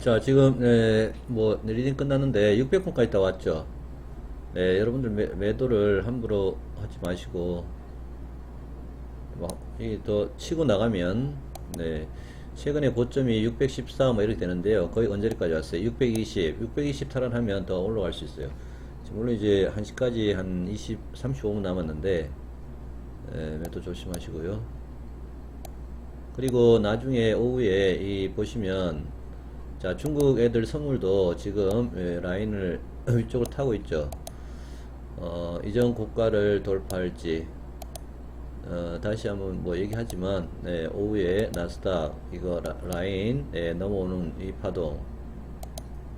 자, 지금, 네, 뭐, 리딩 끝났는데, 600분까지 다 왔죠? 네, 여러분들 매, 매도를 함부로 하지 마시고, 뭐, 이더 치고 나가면, 네, 최근에 고점이 614, 뭐, 이렇게 되는데요. 거의 언제까지 왔어요? 620, 620 탈환하면 더 올라갈 수 있어요. 물론 이제 1시까지 한 20, 35분 남았는데, 네, 매도 조심하시고요. 그리고 나중에 오후에 이 보시면 자 중국 애들 선물도 지금 예, 라인을 위쪽으로 타고 있죠. 어, 이전 고가를 돌파할지 어, 다시 한번 뭐 얘기하지만 네, 오후에 나스닥 이거 라, 라인 예, 넘어오는 이 파동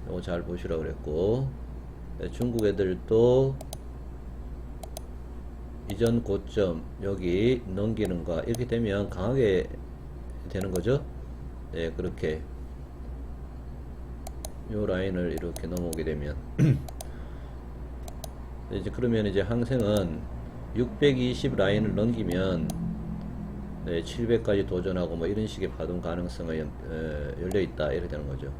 이거 잘 보시라 그랬고 네, 중국 애들도 이전 고점 여기 넘기는 거 이렇게 되면 강하게 되는 거죠. 네, 그렇게 요 라인을 이렇게 넘어오게 되면 이제 그러면 이제 항생은 620 라인을 넘기면 네, 700까지 도전하고 뭐 이런 식의 파동 가능성이 연- 에, 열려 있다 이렇게 되는 거죠.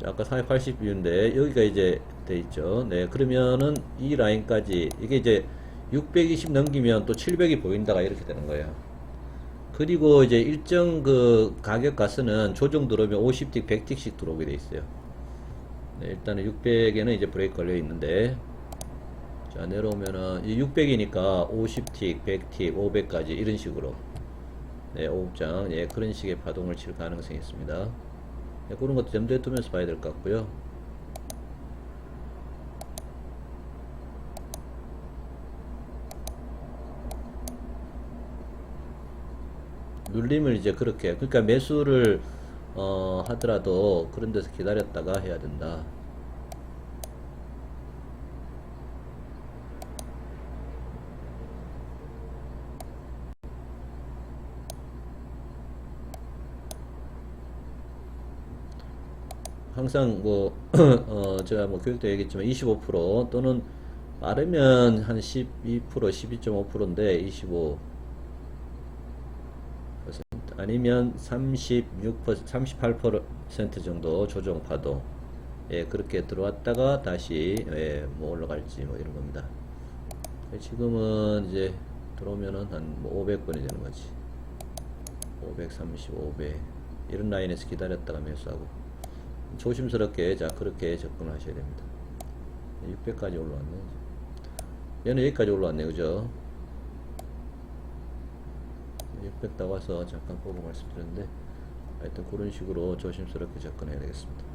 자, 아까 480뷰인데 여기가 이제 돼 있죠. 네, 그러면은 이 라인까지 이게 이제 620 넘기면 또 700이 보인다가 이렇게 되는 거예요. 그리고 이제 일정 그 가격 가서는 조정 들어오면 50틱, 100틱씩 들어오게 돼 있어요. 네, 일단은 600에는 이제 브레이크 걸려 있는데 자 내려오면은 이 600이니까 50틱, 100틱, 500까지 이런 식으로 네, 5장 예, 그런 식의 파동을 칠 가능성이 있습니다. 네, 그런 것도 염두에 두면서 봐야 될 것 같고요. 눌림을 이제 그렇게 그러니까 매수를 어, 하더라도 그런 데서 기다렸다가 해야 된다. 항상 뭐, 어, 제가 뭐 교육 때 얘기했지만 25% 또는 빠르면 한 12%, 12.5%인데 25 아니면 36%, 38% 정도 조정 파동. 예, 그렇게 들어왔다가 다시 예, 뭐 올라갈지 뭐 이런 겁니다. 예, 지금은 이제 들어오면은 한뭐 500번이 되는 거지. 530, 500 이런 라인에서 기다렸다가 매수하고 조심스럽게 자 그렇게 접근하셔야 됩니다. 600까지 올라왔네. 얘는 여기까지 올라왔네, 그죠? 600 나와서 잠깐 보고 말씀드렸는데 하여튼 그런 식으로 조심스럽게 접근해야 되겠습니다.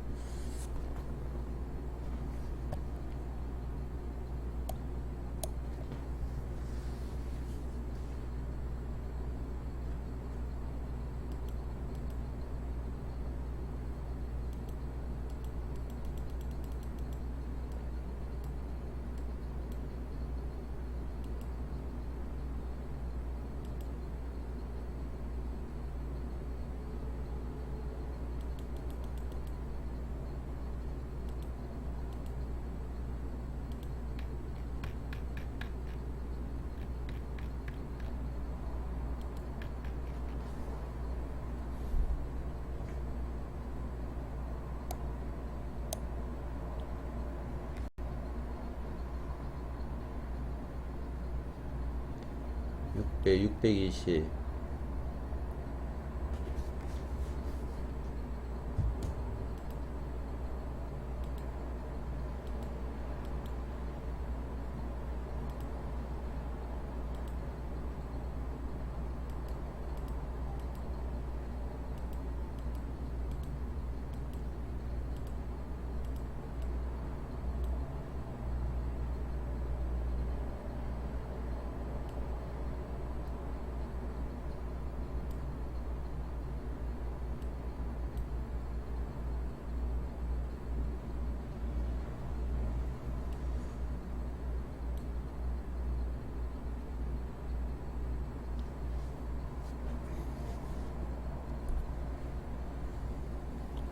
육620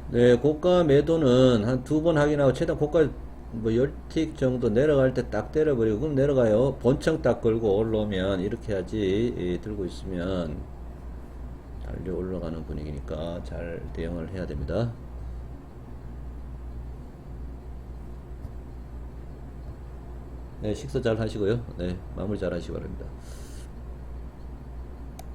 네, 고가 매도는 한 두 번 확인하고 최대한 고가 뭐 10틱 정도 내려갈 때 딱 때려버리고 그럼 내려가요. 본청 딱 걸고 올라오면 이렇게 하지 이, 들고 있으면 잘 밀려 올라가는 분위기니까 잘 대응을 해야 됩니다. 네, 식사 잘 하시고요. 네, 마무리 잘 하시기 바랍니다.